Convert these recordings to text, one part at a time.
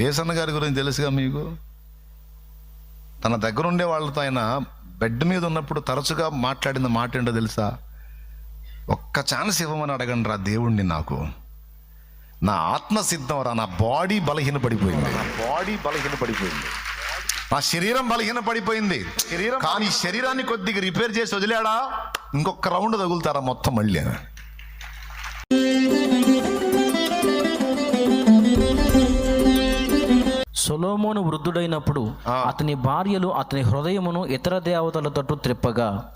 ఏసన్న గారి గురించి తెలుసుగా మీకు? తన దగ్గర ఉండే వాళ్ళతో ఆయన బెడ్ మీద ఉన్నప్పుడు తరచుగా మాట్లాడిన మాట ఏంటో తెలుసా? ఒక్క ఛాన్స్ ఇవ్వమని అడగండి రా దేవుణ్ణి నాకు. నా ఆత్మ సిద్ధం రా నా బాడీ బలహీన పడిపోయింది. నా బాడీ బలహీన పడిపోయింది. నా శరీరం బలహీన పడిపోయింది. శరీరం కానీ శరీరాన్ని కొద్దిగా రిపేర్ చేసి వదిలేడా? ఇంకొక రౌండ్ తగులుతారా మొత్తం మళ్ళీ? సొలోమోను వృద్ధుడైనప్పుడు. అతని భార్యలు అతని హృదయమును ఇతర దేవతల తట్టు త్రిప్పగా.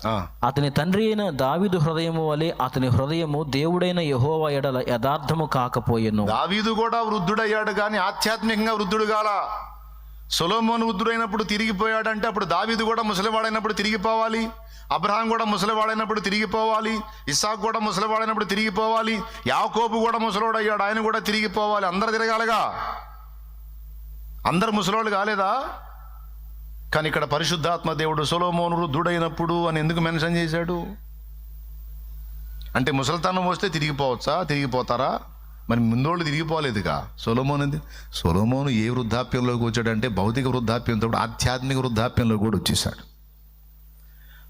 అతని తండ్రి అయిన దావీదు హృదయము వలె అతని హృదయము దేవుడైన యెహోవా ఎడల యథార్థము కాకపోయెను. దావీదు కూడా వృద్ధుడయ్యాడు కానీ ఆధ్యాత్మికంగా వృద్ధుడు గాల సొలోమోను వృద్ధుడైనప్పుడు తిరిగిపోయాడంటే అప్పుడు దావీదు కూడా ముసలివాడైనప్పుడు తిరిగిపోవాలి. అబ్రహాం కూడా ముసలివాడైనప్పుడు తిరిగిపోవాలి. ఇస్సాక్ కూడా ముసలివాడైనప్పుడు తిరిగిపోవాలి. యాకోబు కూడా ముసలోడయ్యాడు. ఆయన కూడా తిరిగిపోవాలి. అందరు తిరగాలిగా. అందరు ముసలోళ్ళు కాలేదా? కానీ ఇక్కడ పరిశుద్ధాత్మ దేవుడు సొలోమోను వృద్ధుడైనప్పుడు అని ఎందుకు మెన్షన్ చేశాడు? అంటే ముసలితనం వస్తే తిరిగిపోవచ్చా తిరిగిపోతారా మరి ముందోళ్ళు తిరిగిపోలేదుగా సొలోమోన్ ఏంది సొలోమోను ఏ వృద్ధాప్యంలోకి వచ్చాడంటే భౌతిక వృద్ధాప్యంతో ఆధ్యాత్మిక వృద్ధాప్యంలో కూడా వచ్చేసాడు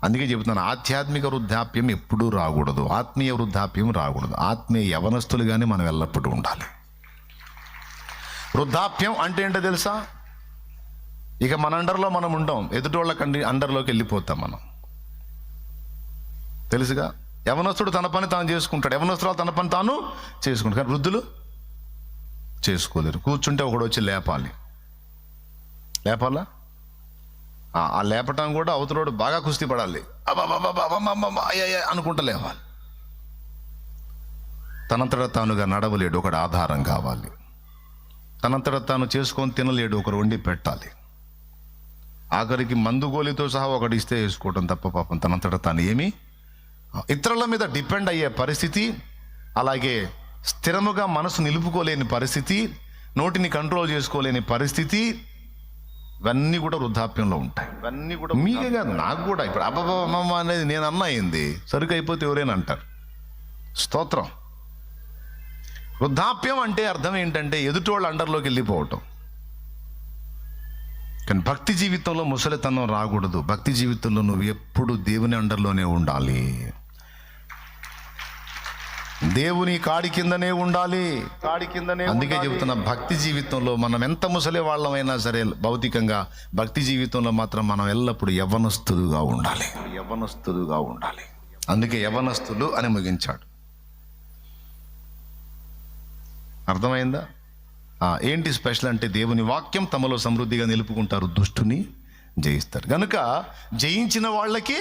అందుకే చెబుతున్నాను ఆధ్యాత్మిక వృద్ధాప్యం ఎప్పుడూ రాకూడదు. ఆత్మీయ వృద్ధాప్యం రాకూడదు. ఆత్మీయ యవనస్తులుగానే మనం ఎల్లప్పుడూ ఉండాలి. వృద్ధాప్యం అంటే ఏంటో తెలుసా? ఇక మన అండర్లో మనం ఉండం. ఎదుటోళ్ళ కండి అండర్లోకి వెళ్ళిపోతాం మనం. తెలుసుగా? యవనస్తుడు తన పని తాను చేసుకుంటాడు. యవనస్తురాలు తన పని తాను చేసుకుంటాడు. కానీ వృద్ధులు చేసుకోలేరు. కూర్చుంటే ఒకడు వచ్చి లేపాలి. లేపాలా? ఆ లేపటం కూడా అవతలోడు బాగా కుస్తీ పడాలి. అబ్బబ్బబ్బబ్బబ్బబ్బబ్బ, అనుకుంటా లేవాలి. తనంతట తానుగా నడవలేడు. ఒకడు ఆధారం కావాలి. తనంతట తాను చేసుకొని తినలేడు ఒకరు వండి పెట్టాలి. ఆఖరికి మందు గోలితో సహా ఒకటి ఇస్తే వేసుకోవడం తప్ప పాపం తనంతట తాను ఏమీ? ఇతరుల మీద డిపెండ్ అయ్యే పరిస్థితి అలాగే స్థిరముగా మనసు నిలుపుకోలేని పరిస్థితి నోటిని కంట్రోల్ చేసుకోలేని పరిస్థితి ఇవన్నీ కూడా వృద్ధాప్యంలో ఉంటాయి. ఇవన్నీ కూడా మీకే కాదు నాకు కూడా ఇప్పుడు అబ్బమ్మ అనేది నేను అన్నా అయింది. సరుకు అయిపోతే ఎవరైనా అంటారు. స్తోత్రం. వృద్ధాప్యం అంటే అర్థం ఏంటంటే ఎదుటోళ్ళ అండర్లోకి వెళ్ళిపోవటం. కానీ భక్తి జీవితంలో ముసలితనం రాకూడదు. భక్తి జీవితంలో నువ్వు ఎప్పుడు దేవుని అండర్లోనే ఉండాలి. దేవుని కాడి కిందనే ఉండాలి. కాడి కిందనే అందుకే. చెబుతున్నా భక్తి జీవితంలో మనం ఎంత ముసలి వాళ్ళమైనా సరే భౌతికంగా భక్తి జీవితంలో మాత్రం మనం ఎల్లప్పుడూ యవ్వనస్తులుగా ఉండాలి. యవ్వనస్తులుగా ఉండాలి. అందుకే యవ్వనస్తులు అని ముగించాడు. అర్థమైందా? ఏంటి స్పెషల్ అంటే దేవుని వాక్యం తమలో సమృద్ధిగా నిలుపుకుంటారు దుష్టుని జయిస్తారు. కనుక జయించిన వాళ్ళకి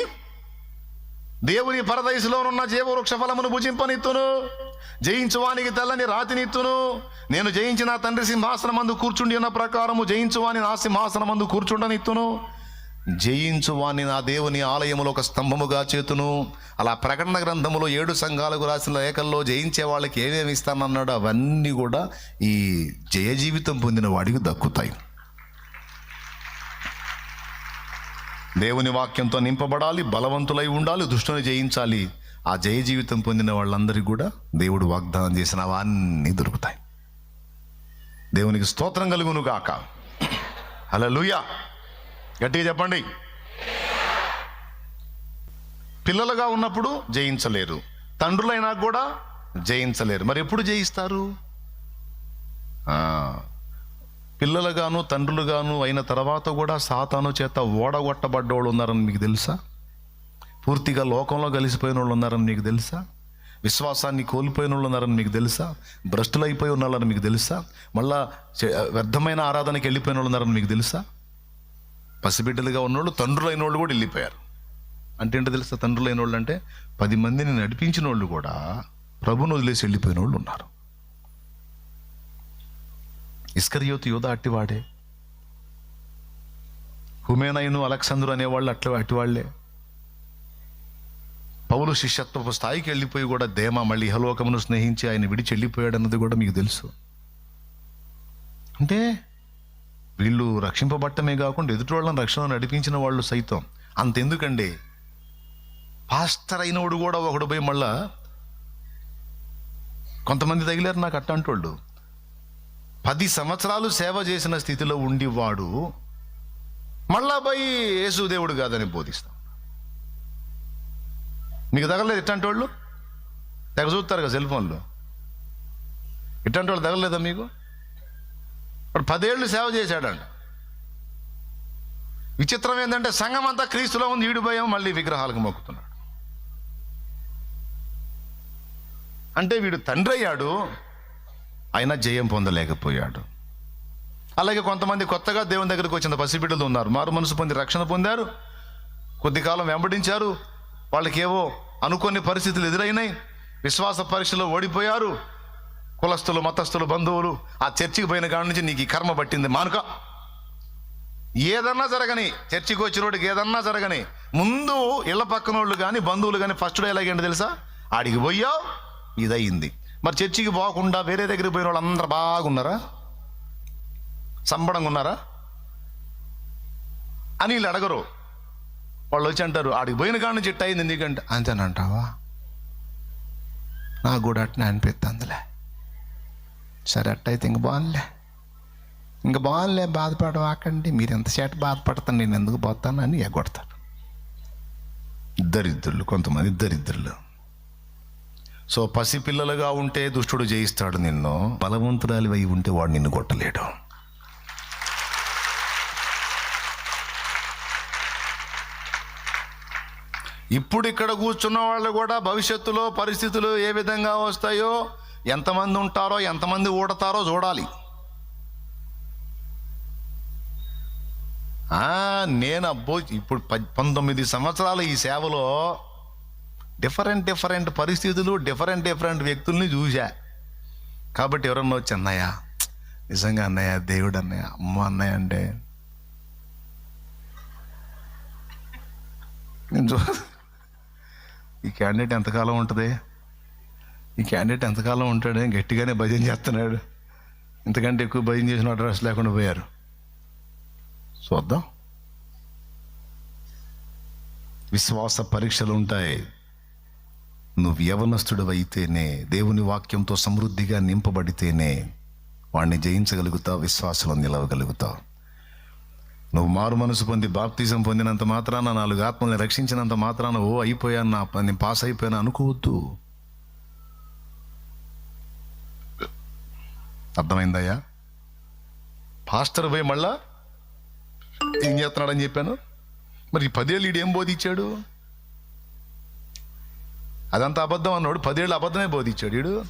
దేవుని పరదయసులోనున్న ఉన్న జీవవృక్ష ఫలమును భుజింపనిత్తును. జయించువానికి తెల్లని రాతినిత్తును. నేను జయించిన తండ్రి సింహాసనమందు కూర్చుండి ఉన్న ప్రకారము జయించువాని నా సింహాసనమందు కూర్చుండనిత్తును. జయించువాని నా దేవుని ఆలయములో ఒక స్తంభముగా చేతును. అలా ప్రకటన గ్రంథములో ఏడు సంఘాలకు రాసిన లేఖల్లో జయించే వాళ్ళకి ఏమేమి ఇస్తానన్నాడు అవన్నీ కూడా ఈ జయ జీవితం పొందిన వాడికి దక్కుతాయి. దేవుని వాక్యంతో నింపబడాలి బలవంతులై ఉండాలి దుష్టుని జయించాలి. ఆ జయ జీవితం పొందిన వాళ్ళందరికీ కూడా దేవుడు వాగ్దానం చేసిన అవన్నీ దొరుకుతాయి. దేవునికి స్తోత్రం కలుగును గాక. హల్లెలూయా. గట్టిగా చెప్పండి. పిల్లలుగా ఉన్నప్పుడు జయించలేరు. తండ్రులైనా కూడా జయించలేరు. మరి ఎప్పుడు జయిస్తారు? పిల్లలుగాను తండ్రులుగాను అయిన తర్వాత కూడా సాతాను చేత ఓడగొట్టబడ్డోళ్ళు ఉన్నారని మీకు తెలుసా? పూర్తిగా లోకంలో కలిసిపోయిన వాళ్ళు ఉన్నారని మీకు తెలుసా? విశ్వాసాన్ని కోల్పోయిన వాళ్ళు ఉన్నారని మీకు తెలుసా? భ్రష్టులైపోయి ఉన్నారని మీకు తెలుసా? మళ్ళా వ్యర్థమైన ఆరాధనకి వెళ్ళిపోయిన వాళ్ళు ఉన్నారని మీకు తెలుసా? పసిబిడ్డలుగా ఉన్నోళ్ళు తండ్రులైన వాళ్ళు కూడా వెళ్ళిపోయారు. అంటే ఏంటో తెలుసా? తండ్రులైన వాళ్ళు అంటే పది మందిని నడిపించిన వాళ్ళు కూడా ప్రభుని వదిలేసి వెళ్ళిపోయిన వాళ్ళు ఉన్నారు. ఇస్కరియోతు యోధ అట్టివాడే. హుమేనయును అలెక్సాంద్రు అనేవాళ్ళు అట్లా అట్టివాళ్ళే. పౌలు శిష్యత్వపు స్థాయికి వెళ్ళిపోయి కూడా దేమ మళ్ళీ ఇహలోకమును స్నేహించి ఆయన విడిచి వెళ్ళిపోయాడన్నది కూడా మీకు తెలుసు. అంటే వీళ్ళు రక్షింపబట్టమే కాకుండా ఎదుటి వాళ్ళని రక్షణ నడిపించిన వాళ్ళు సైతం. అంతెందుకండి? పాస్టర్ అయినోడు కూడా ఒకడు పోయి మళ్ళా కొంతమంది తగిలారు నాకు అట్ట అంటోళ్ళు పది సంవత్సరాలు సేవ చేసిన స్థితిలో ఉండివాడు మళ్ళా పోయి యేసుదేవుడు కాదని బోధిస్తాం. మీకు తగలేదు ఇట్లాంటి వాళ్ళు తెగ చూస్తారు కదా సెల్ ఫోన్లో. ఇట్లాంటి వాళ్ళు తగలేదా మీకు? వాడు పదేళ్ళు సేవ చేశాడంట. విచిత్రం ఏంటంటే సంఘం అంతా క్రీస్తులో ఉంది ఈడిపోయాం మళ్ళీ విగ్రహాలకు మొక్కుతున్నాడు. అంటే వీడు తండ్రి అయ్యాడు అయినా జయం పొందలేకపోయాడు. అలాగే కొంతమంది కొత్తగా దేవుని దగ్గరికి వచ్చిన పసిబిడ్డలు ఉన్నారు. మారు మనసు పొంది రక్షణ పొందారు కొద్ది కాలం వెంబడించారు వాళ్ళకేవో అనుకోని పరిస్థితులు ఎదురైనాయి విశ్వాస పరీక్షలో ఓడిపోయారు కులస్తులు మతస్థులు బంధువులు ఆ చర్చికి పోయిన కాడి నుంచి నీకు ఈ కర్మ పట్టింది. మానుక ఏదన్నా జరగని చర్చికి వచ్చినోడికి ఏదన్నా జరగని ముందు ఇళ్ళ పక్కన వాళ్ళు కానీ బంధువులు కానీ ఫస్ట్ డే ఎలాగేంటి తెలుసా? ఆడికి పోయావు ఇదయింది. మరి చర్చికి పోకుండా వేరే దగ్గరికి పోయిన వాళ్ళు అందరు బాగున్నారా? సంబడంగా ఉన్నారా? అని వీళ్ళు అడగరు. వాళ్ళు వచ్చి అంటారు ఆడికి పోయిన కాడి నుంచి ఇట్ట అయింది నీకంటే అంతేనంటావా నాకు కూడా అట్నే అనిపిస్తుందిలే సరే అట్టయితే ఇంక బాగుందిలే. ఇంక బాగుందిలే బాధపడవాకండి. మీరు ఎంతసేపు బాధపడతాను నేను ఎందుకు పోతాను అని ఎగ్గొడతారు దరిద్రులు కొంతమంది దరిద్రులు. సో పసిపిల్లలుగా ఉంటే దుష్టుడు జయిస్తాడు నిన్ను. బలవంతురాలు అయి ఉంటే వాడు నిన్ను కొట్టలేడు. ఇప్పుడు ఇక్కడ కూర్చున్న వాళ్ళు కూడా భవిష్యత్తులో పరిస్థితులు ఏ విధంగా వస్తాయో ఎంతమంది ఉంటారో ఎంతమంది ఊడతారో చూడాలి. నేను అబ్బో ఇప్పుడు పంతొమ్మిది సంవత్సరాల ఈ సేవలో డిఫరెంట్ డిఫరెంట్ పరిస్థితులు డిఫరెంట్ డిఫరెంట్ వ్యక్తుల్ని చూశా. కాబట్టి ఎవరన్నా వచ్చి అన్నయ్య నిజంగా అన్నయ్య దేవుడు అన్నయ్య అమ్మ అన్నయ్య అంటే నేను చూ ఈ క్యాండిడేట్ ఎంతకాలం ఉంటుంది? ఈ క్యాండిడేట్ ఎంతకాలం ఉంటాడు గట్టిగానే భజన చేస్తున్నాడు. ఇంతకంటే ఎక్కువ భజన చేసిన అడ్రస్ లేకుండా పోయారు. చూద్దాం. విశ్వాస పరీక్షలు ఉంటాయి. నువ్వు యవనస్తుడు అయితేనే దేవుని వాక్యంతో సమృద్ధిగా నింపబడితేనే వాడిని జయించగలుగుతావు విశ్వాసంలో నిలవగలుగుతావు. నువ్వు మారు మనసు పొంది బాప్తిజం పొందినంత మాత్రాన నాలుగు ఆత్మల్ని రక్షించినంత మాత్రాన ఓ అయిపోయాను నా పని నేను పాస్ అయిపోయాను అనుకోవద్దు. అర్థమైందయ్యా? పాస్టర్ పోయి మళ్ళా ఏం చేస్తున్నాడని చెప్పాను? మరి ఈ పదేళ్ళు ఈడు ఏం బోధించాడు? అదంతా అబద్ధం అన్నాడు. పదేళ్ళు అబద్ధమే బోధించాడు ఈడు.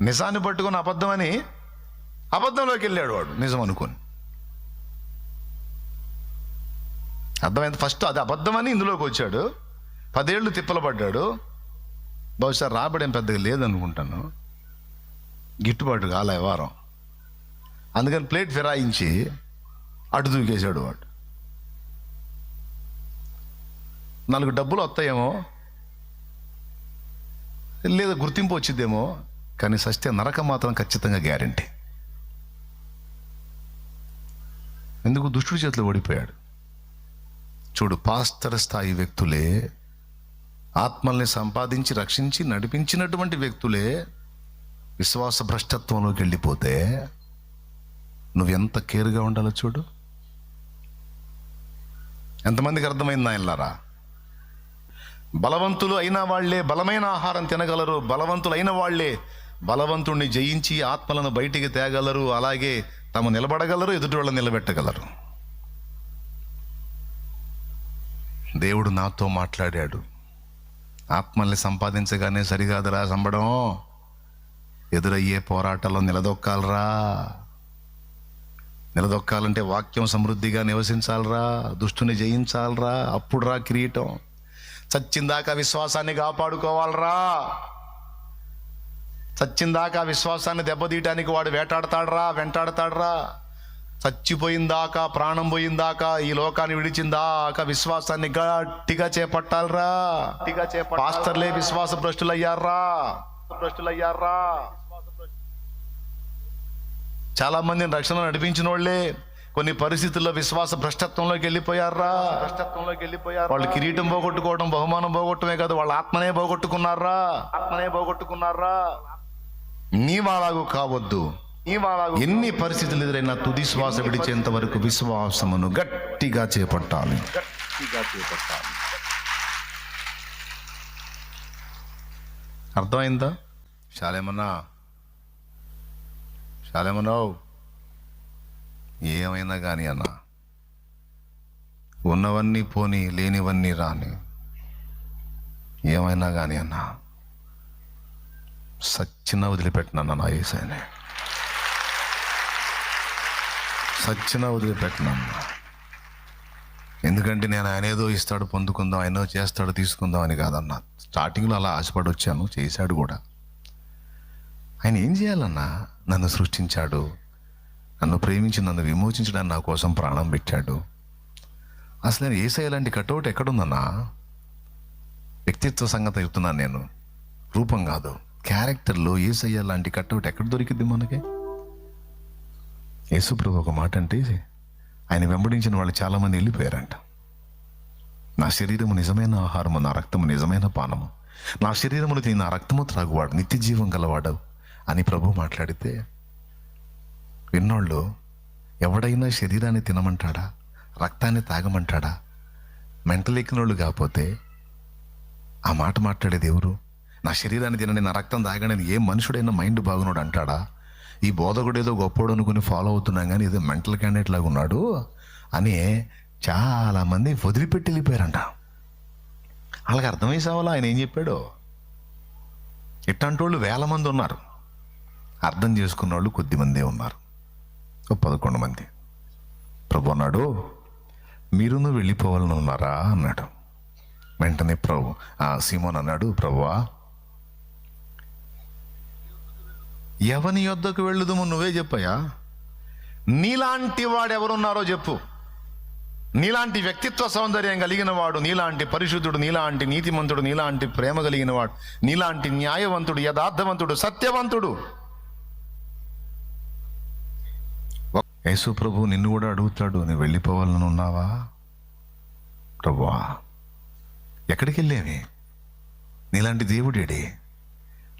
నిజాన్ని పట్టుకొని అబద్ధమని అబద్ధంలోకి వెళ్ళాడు వాడు. నిజం అనుకొని. అర్థమైంది? ఫస్ట్ అది అబద్ధమని ఇందులోకి వచ్చాడు. పదేళ్ళు తిప్పలు పడ్డాడు బహుశా రాబడేం పెద్దగా లేదనుకుంటాను. గిట్టుబాటు కాలే వారం. అందుకని ప్లేట్ ఫిరాయించి అటు దూకేశాడు వాడు. నాలుగు డబ్బులు వస్తాయేమో లేదా గుర్తింపు వచ్చిద్దేమో కానీ సస్తే నరకం మాత్రం ఖచ్చితంగా గ్యారంటీ. ఎందుకు? దుష్టుడి చేతిలో ఓడిపోయాడు. చూడు పాస్తర స్థాయి వ్యక్తులే ఆత్మల్ని సంపాదించి రక్షించి నడిపించినటువంటి వ్యక్తులే విశ్వాస భ్రష్టత్వంలోకి వెళ్ళిపోతే నువ్వెంత కేర్గా ఉండాలో చూడు. ఎంతమందికి అర్థమైంది ఆయనలారా బలవంతులు అయిన వాళ్ళే బలమైన ఆహారం తినగలరు బలవంతులు అయిన వాళ్ళే బలవంతుణ్ణి జయించి ఆత్మలను బయటికి తేగలరు అలాగే తాము నిలబడగలరు ఎదుటి వాళ్ళని నిలబెట్టగలరు. దేవుడు నాతో మాట్లాడాడు. ఆత్మల్ని సంపాదించగానే సరికాదురా సంబడం. ఎదురయ్యే పోరాటాల్లో నిలదొక్కాలరా. నిలదొక్కాలంటే వాక్యం సమృద్ధిగా నివసించాలరా దుష్టుని జయించాలరా అప్పుడు రా కిరీటం. చచ్చిందాకా విశ్వాసాన్ని కాపాడుకోవాలరా. చచ్చిందాకా విశ్వాసాన్ని దెబ్బతీయటానికి వాడు వేటాడతాడరా వెంటాడతాడరా. చచ్చిపోయిందాకా ప్రాణం పోయిందాకా ఈ లోకాన్ని విడిచిందాకా విశ్వాసాన్ని గట్టిగా చేపట్టాలరా. పాస్టర్లే విశ్వాస భ్రష్టులయ్యారా. భ్రష్టులయ్యారా? చాలా మందిని రక్షణ నడిపించిన వాళ్ళే కొన్ని పరిస్థితుల్లో విశ్వాస భ్రష్టత్వంలోకి వెళ్ళిపోయారా? భ్రష్టత్వంలోకి వెళ్ళిపోయారు? వాళ్ళు కిరీటం పోగొట్టుకోవడం బహుమానం పోగొట్టమే కాదు వాళ్ళ ఆత్మనే పోగొట్టుకున్నారా? ఆత్మనే పోగొట్టుకున్నారా? నీవాలాగు కావద్దు. నీవాలాగు ఎన్ని పరిస్థితులు ఎదురైనా తుది శ్వాస విడిచేంత వరకు విశ్వాసమును గట్టిగా చేపట్టాలి. గట్టిగా చేపట్టాలి. అర్థమైందా? శాలేమన్నా శాలేమన్నావు ఏమైనా కానీ అన్న? ఉన్నవన్నీ పోని లేనివన్నీ రాని. ఏమైనా కానీ అన్నా? సచ్చిన వదిలిపెట్టినన్న నా ఏసైనే. సచ్చిన వదిలిపెట్టినన్నా ఎందుకంటే నేను ఆయన ఏదో ఇస్తాడు పొందుకుందాం ఆయన చేస్తాడు తీసుకుందాం అని కాదన్నా. స్టార్టింగ్లో అలా ఆశపడి వచ్చాను చేశాడు కూడా. ఆయన ఏం చేయాలన్నా నన్ను సృష్టించాడు. నన్ను ప్రేమించి నన్ను విమోచించడానికి నా కోసం ప్రాణం పెట్టాడు. అసలు నేను ఏసఐ లాంటి కటౌట్ ఎక్కడుందన్నా? వ్యక్తిత్వ సంగతి చెప్తున్నాను నేను. రూపం కాదు. క్యారెక్టర్లో ఏసయ్య లాంటి కట్అవుట్ ఎక్కడ దొరికింది మనకి? యేసుప్రభు ఒక మాట అంటే ఆయన వెంబడించిన వాళ్ళు చాలామంది వెళ్ళిపోయారంట. నా శరీరము నిజమైన ఆహారము నా రక్తము నిజమైన పానము. నా శరీరమును తిని నా రక్తము త్రాగువాడు నిత్య జీవం గలవాడు. అని ప్రభు మాట్లాడితే విన్నోళ్ళు ఎవడైనా శరీరాన్ని తినమంటాడా? రక్తాన్ని తాగమంటాడా? మెంటల్ ఎక్కినోళ్ళు కాకపోతే ఆ మాట మాట్లాడేది ఎవరు? నా శరీరాన్ని తినని నా రక్తం తాగడని ఏ మనుషుడైనా మైండ్ బాగున్నాడు అంటాడా? ఈ బోధకుడు ఏదో గొప్పోడు అనుకుని ఫాలో అవుతున్నాం కానీ ఏదో మెంటల్ క్యాండిడేట్ లాగా ఉన్నాడు అని చాలామంది వదిలిపెట్టి వెళ్ళిపోయారంట వాళ్ళకి అర్థమై సావాలా ఆయన ఏం చెప్పాడు? ఇట్లాంటి వాళ్ళు వేల మంది ఉన్నారు. అర్థం చేసుకున్న వాళ్ళు కొద్ది మందే ఉన్నారు. ఓ పదకొండు మంది. ప్రభు అన్నాడు మీరును వెళ్ళిపోవాలని ఉన్నారా? అన్నాడు. వెంటనే ప్రభు ఆ సీమోన్ అన్నాడు ప్రభువా ఎవని యొద్దకు వెళ్ళుదుము నువ్వే చెప్పయ్యా? నీలాంటి వాడు ఎవరున్నారో చెప్పు. నీలాంటి వ్యక్తిత్వ సౌందర్యం కలిగిన వాడు నీలాంటి పరిశుద్ధుడు నీలాంటి నీతిమంతుడు నీలాంటి ప్రేమ కలిగిన వాడు నీలాంటి న్యాయవంతుడు యథార్థవంతుడు సత్యవంతుడు. యేసు ప్రభు నిన్ను కూడా అడుగుతాడు నువ్వు వెళ్ళిపోవాలని ఉన్నావా? ప్రభువా ఎక్కడికి వెళ్ళేవి? నీలాంటి దేవుడేడి.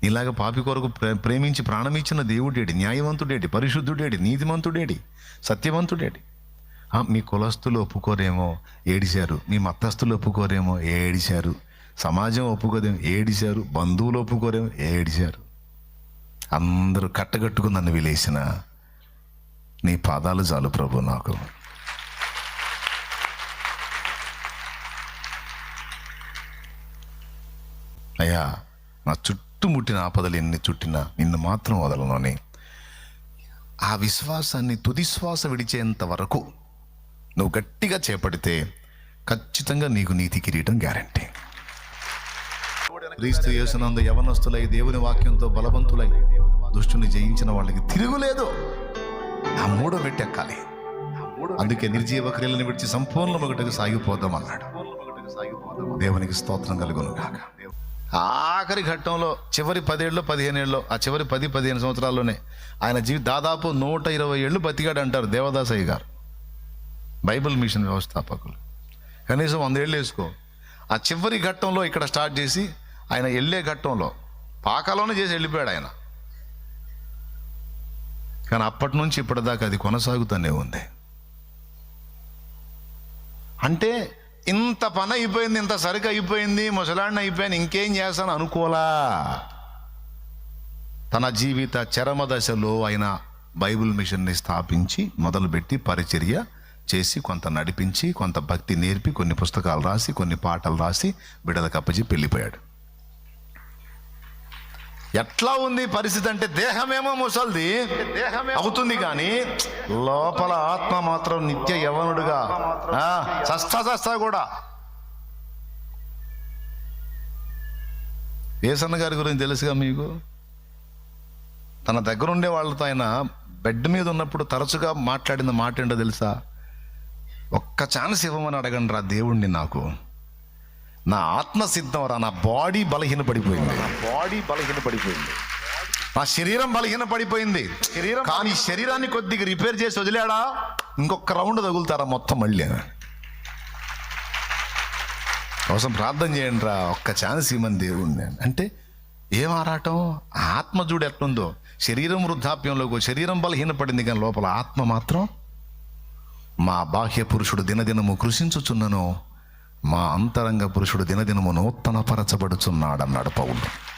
నీలాగా పాపి కొరకు ప్రే- ప్రేమించి ప్రాణమిచ్చిన దేవుడేడి. న్యాయవంతుడేడి పరిశుద్ధుడేడి నీతిమంతుడేడి సత్యవంతుడేడి. మీ కులస్తులు ఒప్పుకోరేమో ఏడిశారు. మీ మతస్థులు ఒప్పుకోరేమో ఏడిశారు. సమాజం ఒప్పుకోదేమో ఏడిశారు. బంధువులు ఒప్పుకోరేమో ఏడిశారు. అందరూ కట్టగట్టుకుని నన్ను విలేసిన నీ పాదాలు చాలు ప్రభు నాకు. అయ్యా నా చుట్టుముట్టిన ఆపదలు ఎన్ని చుట్టినా నిన్ను మాత్రం వదలనని ఆ విశ్వాసాన్ని తుదిశ్వాస విడిచేంత వరకు నువ్వు గట్టిగా చేపడితే ఖచ్చితంగా నీకు నీతి కిరీటం గ్యారంటీ. క్రీస్తు యేసునందు యవనస్తులై దేవుని వాక్యంతో బలవంతులై దుష్టుని జయించిన వాళ్ళకి తిరుగులేదు. ఆ మూడో పెట్టెక్కాలి అందుకే నిర్జీవ క్రియలను విడిచి సంపూర్ణ ఒకటికి సాగిపోదాం అన్నాడు దేవునికి స్తోత్రం కలుగును కాక ఆఖరి ఘట్టంలో చివరి పదేళ్ళు పదిహేనేళ్ళు ఆ చివరి పది పదిహేను సంవత్సరాల్లోనే ఆయన జీవి దాదాపు నూట ఇరవై ఏళ్ళు బతికాడు అంటారు దేవదాసయ్య గారు. బైబిల్ మిషన్ వ్యవస్థాపకులు. కనీసం వందేళ్ళు వేసుకో. ఆ చివరి ఘట్టంలో ఇక్కడ స్టార్ట్ చేసి ఆయన వెళ్ళే ఘట్టంలో పాకాలోనే చేసి వెళ్ళిపోయాడు ఆయన. కానీ అప్పటి నుంచి ఇప్పటిదాకా అది కొనసాగుతూనే ఉంది. అంటే ఇంత పని అయిపోయింది ఇంత సరుకు అయిపోయింది ముసలాడిని అయిపోయాను ఇంకేం చేస్తాను అనుకోలా? తన జీవిత చరమ దశలో ఆయన బైబిల్ మిషన్ని స్థాపించి మొదలుపెట్టి పరిచర్య చేసి కొంత నడిపించి కొంత భక్తి నేర్పి కొన్ని పుస్తకాలు రాసి కొన్ని పాటలు రాసి బిడలకు అప్పచెప్పి వెళ్ళిపోయాడు. ఎట్లా ఉంది పరిస్థితి అంటే దేహమేమో ముసల్ది అవుతుంది కానీ లోపల ఆత్మ మాత్రం నిత్య యవనుడుగా. సస్తా సస్తా కూడా. ఏసన్న గారి గురించి తెలుసుగా మీకు? తన దగ్గర ఉండే వాళ్ళతో ఆయన బెడ్ మీద ఉన్నప్పుడు తరచుగా మాట్లాడిన మాట ఏంటో తెలుసా? ఒక్క ఛాన్స్ ఇవ్వమని అడగండి రా దేవుణ్ణి నాకు. నా ఆత్మ సిద్ధం రా నా బాడీ బలహీన పడిపోయింది నా బాడీ బలహీన పడిపోయింది నా శరీరం బలహీన పడిపోయింది శరీరం కానీ శరీరాన్ని కొద్దిగా రిపేర్ చేసి వదిలాడా? ఇంకొక రౌండ్ తగులుతారా మొత్తం మళ్ళీ. కోసం ప్రార్థన చేయండి రా ఒక్క ఛాన్స్ ఇవ్వమని దేవుణ్ణి అని. అంటే ఏం ఆరాటం? ఆత్మ చూడు ఎట్లుందో. శరీరం వృద్ధాప్యంలోకి శరీరం బలహీనపడింది కానీ లోపల ఆత్మ మాత్రం మా బాహ్య పురుషుడు దినదినము కృషించుచున్నను. మా అంతరంగ పురుషుడు దినదినము నూతనపరచబడుచున్నాడన్నాడు పౌలు.